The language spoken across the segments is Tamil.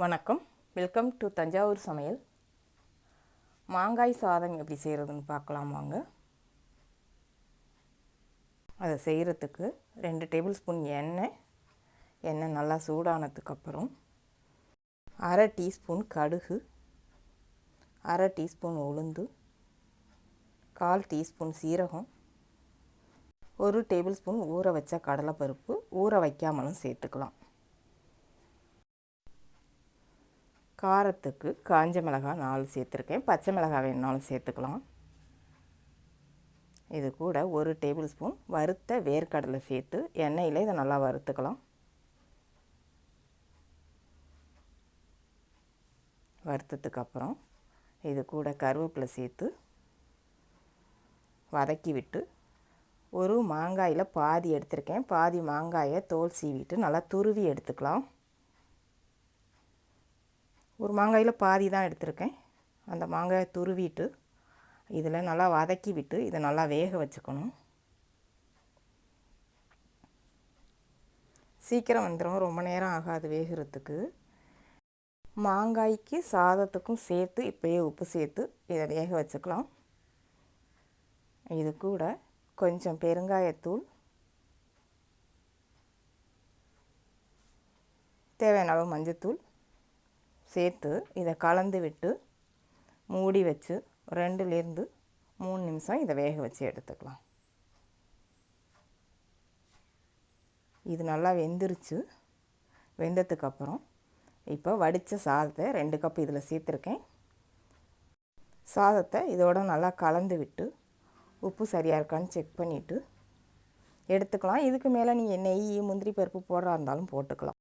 வணக்கம். வெல்கம் டு தஞ்சாவூர் சமையல். மாங்காய் சாதம் எப்படி செய்கிறதுன்னு பார்க்கலாம் வாங்க. அதை செய்கிறதுக்கு ரெண்டு டேபிள் ஸ்பூன் எண்ணெய். எண்ணெய் நல்லா சூடானதுக்கப்புறம் அரை டீஸ்பூன் கடுகு அரை டீஸ்பூன் உளுந்து கால் டீஸ்பூன் சீரகம் ஒரு டேபிள் ஸ்பூன் ஊற வச்ச கடலைப்பருப்பு. ஊற வைக்காமலும் சேர்த்துக்கலாம். காரத்துக்கு காஞ்ச மிளகாய் நாலு சேர்த்துருக்கேன். பச்சை மிளகாய் வேணுனாலும் சேர்த்துக்கலாம். இது கூட ஒரு டேபிள் ஸ்பூன் வறுத்த வேர்க்கடலை சேர்த்து எண்ணெயில் இதை நல்லா வறுத்துக்கலாம். வறுத்ததுக்கப்புறம் இது கூட கருவேப்பிலை சேர்த்து வதக்கி விட்டு ஒரு மாங்காயில் பாதி எடுத்திருக்கேன். பாதி மாங்காயை தோல் சீவிட்டு நல்லா துருவி எடுத்துக்கலாம். ஒரு மாங்காயில் பாதி தான் எடுத்திருக்கேன். அந்த மாங்காயை துருவிட்டு இதில் நல்லா வதக்கி விட்டு இதை நல்லா வேக வச்சுக்கணும். சீக்கிரம் வந்துடும் ரொம்ப நேரம் ஆகாது வேகிறதுக்கு. மாங்காய்க்கு சாதத்துக்கும் சேர்த்து இப்போயே உப்பு சேர்த்து இதை வேக வச்சுக்கலாம். இது கூட கொஞ்சம் பெருங்காயத்தூள். தேவையான அளவு மஞ்சத்தூள். சேர்த்து இதை கலந்து விட்டு மூடி வச்சு ரெண்டுலேருந்து மூணு நிமிஷம் இதை வேக வச்சு எடுத்துக்கலாம். இது நல்லா வெந்துருச்சு. வெந்ததுக்கப்புறம் இப்போ வடித்த சாதத்தை ரெண்டு கப் இதில் சேர்த்துருக்கேன். சாதத்தை இதோட நல்லா கலந்து விட்டு உப்பு சரியாக இருக்கான்னு செக் பண்ணிவிட்டு எடுத்துக்கலாம். இதுக்கு மேலே நீங்கள் நெய் முந்திரி பருப்பு போடுறா இருந்தாலும் போட்டுக்கலாம்.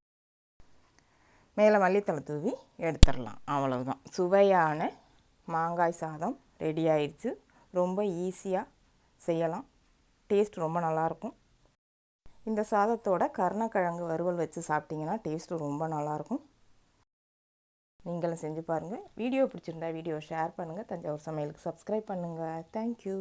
மேலே மல்லித்தலை தூவி எடுத்துடலாம். அவ்வளவுதான். சுவையான மாங்காய் சாதம் ரெடி ஆயிடுச்சு. ரொம்ப ஈஸியாக செய்யலாம். டேஸ்ட் ரொம்ப நல்லாயிருக்கும். இந்த சாதத்தோட கருணக்கிழங்கு வறுவல் வச்சு சாப்பிட்டிங்கன்னா டேஸ்ட்டு ரொம்ப நல்லாயிருக்கும். நீங்களும் செஞ்சு பாருங்கள் வீடியோ பிடிச்சிருந்தா வீடியோ ஷேர் பண்ணுங்கள் தஞ்சாவூர் சமையலுக்கு சப்ஸ்கிரைப் பண்ணுங்கள் தேங்க்யூ